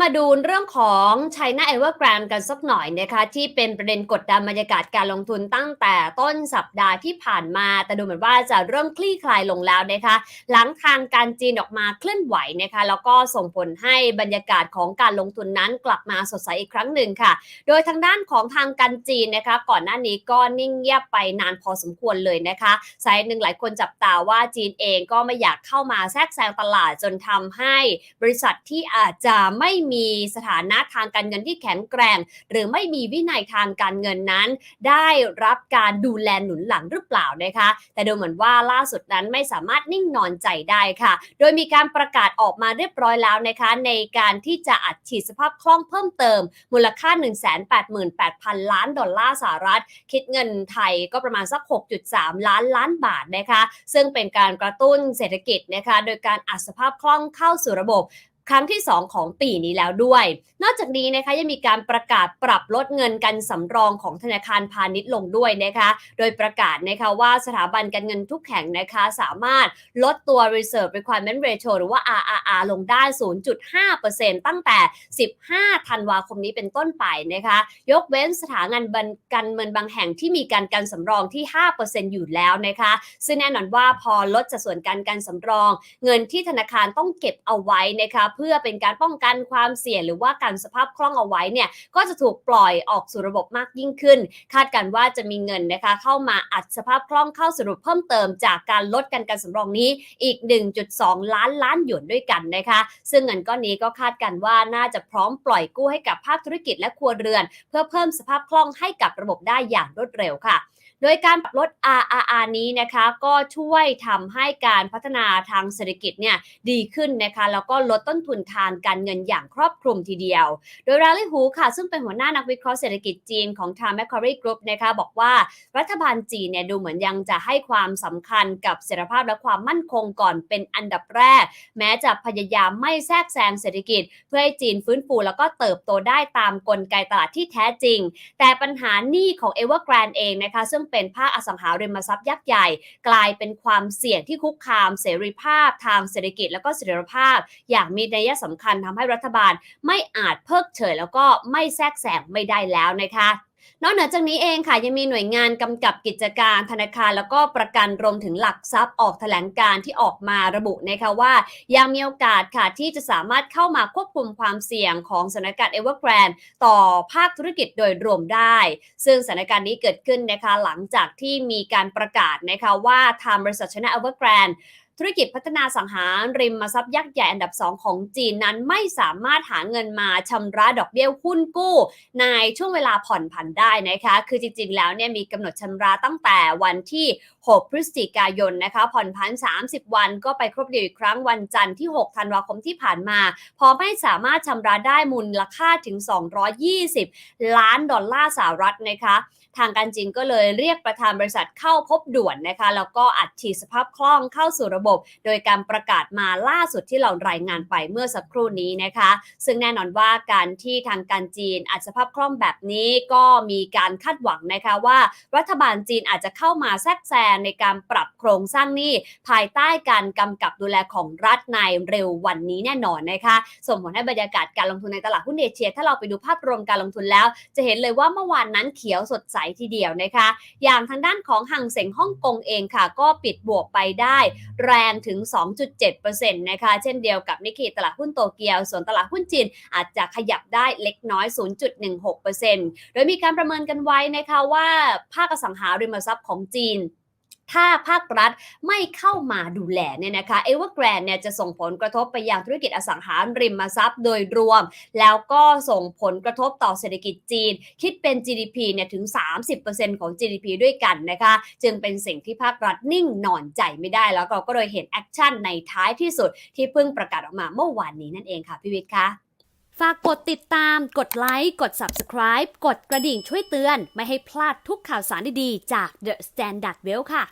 มาดูเรื่องของ China Evergrande กันสักหน่อยนะคะที่เป็นประเด็นกดดันบรรยากาศการลงทุนตั้งแต่ต้นสัปดาห์ที่ผ่านมา แต่ดูเหมือนว่าจะเริ่มคลี่คลายลงแล้วนะคะ หลังทางการจีนออกมาเคลื่อนไหวนะคะแล้วก็ส่งผลให้บรรยากาศของการลงทุนนั้นกลับมาสดใสอีกครั้งหนึ่งค่ะ โดยทางด้านของทางการจีนนะคะ ก่อนหน้านี้ก็นิ่งเงียบไปนานพอสมควรเลยนะคะสายหนึ่งหลายคนจับตาว่าจีนเองก็ไม่อยากเข้ามาแทรกแซงตลาดจนทำให้บริษัทที่อาจจะไม่มีสถานะทางการเงินที่แข็งแกร่ง หรือไม่มีวินัยทางการเงินนั้น ได้รับการดูแลหนุนหลังหรือเปล่านะคะ แต่ดูเหมือนว่าล่าสุดนั้นไม่สามารถนิ่งนอนใจได้ค่ะ โดยมีการประกาศออกมาเรียบร้อยแล้วนะคะ ในการที่จะอัดฉีดสภาพคล่องเพิ่มเติม มูลค่า 188,000 ล้านดอลลาร์สหรัฐ คิดเงินไทยก็ประมาณสัก 6.3 ล้านล้านบาทนะคะ ซึ่งเป็นการกระตุ้นเศรษฐกิจนะคะ โดยการอัดสภาพคล่องเข้าสู่ระบบ ครั้งที่ 2 ของปีนี้แล้วด้วย นอกจากนี้นะคะยังมีการประกาศปรับลดเงินกันสำรองของธนาคารพาณิชย์ลงด้วยนะคะ โดยประกาศนะคะว่าสถาบันการเงินทุกแห่งนะคะสามารถลดตัว reserve requirement ratio หรือว่า RRR ลงได้ 0.5%ตั้งแต่ 15 ธันวาคมนี้เป็นต้นไปนะคะ ยกเว้นสถาบันการเงินบางแห่งที่มีการกันสำรองที่ 5%อยู่แล้วนะคะ ซึ่งแน่นอนว่าพอลดสัดส่วนการกันสำรอง เงินที่ธนาคารต้องเก็บเอาไว้นะคะเพื่อเป็นการป้องกันความเสี่ยงหรือว่าการสภาพคล่องเอาไว้เนี่ยก็จะถูกปล่อยออกสู่ระบบมากยิ่งขึ้น คาดการว่าจะมีเงินนะคะเข้ามาอัดสภาพคล่องเข้าสระบบเพิ่มเติมจากการลดการกันสำรองนี้อีก 1.2 ล้านล้านหยวนด้วยกันนะคะ ซึ่งเงินก้อนนี้ก็คาดกันว่าน่าจะพร้อมปล่อยกู้ให้กับภาคธุรกิจและครัวเรือน เพื่อเพิ่มสภาพคล่องให้กับระบบได้อย่างรวดเร็วค่ะ โดยการปรับลด RRR นี้นะคะก็ช่วยทำให้การพัฒนาทางเศรษฐกิจเนี่ยดีขึ้นนะคะแล้วก็ลดต้นทุนทางการเงินอย่างครอบคลุมทีเดียว โดยราลี่ฮูค่ะ ซึ่งเป็นหัวหน้านักวิเคราะห์เศรษฐกิจจีนของ Time Macquarie Group นะคะบอกว่ารัฐบาลจีนเนี่ยดูเหมือนยังจะให้ความสำคัญกับเสถียรภาพและความมั่นคงก่อนเป็นอันดับแรก แม้จะพยายามไม่แทรกแซงเศรษฐกิจ เพื่อให้จีนฟื้นฟูแล้วก็เติบโตได้ตามกลไกตลาดที่แท้จริง แต่ปัญหาหนี้ของ Evergrande เองนะคะซึ่งเป็นภาคอสังหาริมทรัพย์ยักษ์ใหญ่ กลายเป็นความเสี่ยงที่คุกคามเสรีภาพ ทางเศรษฐกิจและก็เสถียรภาพ อย่างมีนัยสำคัญทำให้รัฐบาลไม่อาจเพิกเฉยแล้วก็ไม่แทรกแซงไม่ได้แล้วนะคะ นอกเหนือจากนี้เองค่ะยังมีหน่วยงานกำกับกิจการธนาคาร แล้วก็ประกันรวมถึงหลักทรัพย์ออกแถลงการที่ออกมาระบุนะคะว่า ยังมีโอกาสค่ะที่จะสามารถเข้ามาควบคุมความเสี่ยงของสถานการณ์เอเวอร์แกรนต่อภาคธุรกิจโดยรวมได้ ซึ่งสถานการณ์นี้เกิดขึ้นนะคะหลังจากที่มีการประกาศนะคะว่าทางบริษัทชนะเอเวอร์แกรน ธุรกิจพัฒนาสังหาริมทรัพย์ยักษ์ใหญ่อันดับ 2 ของจีนนั้นไม่สามารถหาเงินมาชำระดอกเบี้ยหุ้นกู้ ในช่วงเวลาผ่อนผันได้นะคะ คือจริง ๆ แล้วเนี่ยมีกำหนดชำระตั้งแต่วันที่ 6 พฤศจิกายนนะคะ ผ่อนผัน 30 วันก็ไปครบเดียวอีกครั้งวันจันทร์ที่ 6 ธันวาคมที่ผ่านมา พอไม่สามารถชำระได้มูลค่าถึง 220 ล้านดอลลาร์สหรัฐนะคะทางการจีนก็เลยเรียกประธานบริษัทเข้าพบด่วนนะคะแล้วก็อัดฉีดสภาพคล่องเข้าสู่ระบบโดยการประกาศมาล่าสุดที่เรารายงานไปเมื่อสักครู่นี้นะคะ ซึ่งแน่นอนว่าการที่ทางการจีนอัดสภาพคล่องแบบนี้ก็มีการคาดหวังนะคะว่า รัฐบาลจีนอาจจะเข้ามาแทรกแซงในการปรับโครงสร้างหนี้ภายใต้การกำกับดูแลของรัฐในเร็ววันนี้แน่นอนนะคะส่งผลให้บรรยากาศการลงทุนในตลาดหุ้นเอเชีย ถ้าเราไปดูภาพรวมการลงทุนแล้ว จะเห็นเลยว่าเมื่อวานนั้นเขียวสดใสทีเดียวนะคะ อย่างทางด้านของหังเสงฮ่องกงเองค่ะ ก็ปิดบวกไปได้แรงถึง 2.7%นะคะเช่นเดียวกับนิกเกิตลาดหุ้นโตเกียว ส่วนตลาดหุ้นจีนอาจจะขยับได้เล็กน้อย 0.16%โดยมีการประเมินกันไว้นะคะว่าภาคอสังหาริมทรัพย์ของจีน ถ้าภาครัฐไม่เข้ามาดูแลเนี่ยนะคะเอเวอร์แกรนเนี่ยจะส่งผลกระทบไปยังธุรกิจอสังหาริมทรัพย์โดยรวม แล้วก็ส่งผลกระทบต่อเศรษฐกิจจีน คิดเป็น GDP เนี่ยถึง 30%ของ GDP ด้วยกันนะคะ จึงเป็นสิ่งที่ภาครัฐนิ่งนอนใจไม่ได้แล้วเราก็เลยเห็นแอคชั่นในท้ายที่สุดที่เพิ่งประกาศออกมาเมื่อวานนี้นั่นเองค่ะพี่วิทย์คะฝากกดติดตาม กดไลค์ กด Subscribe กดกระดิ่งช่วยเตือน ไม่ให้พลาดทุกข่าวสารดีๆ จาก The Standard Well ค่ะ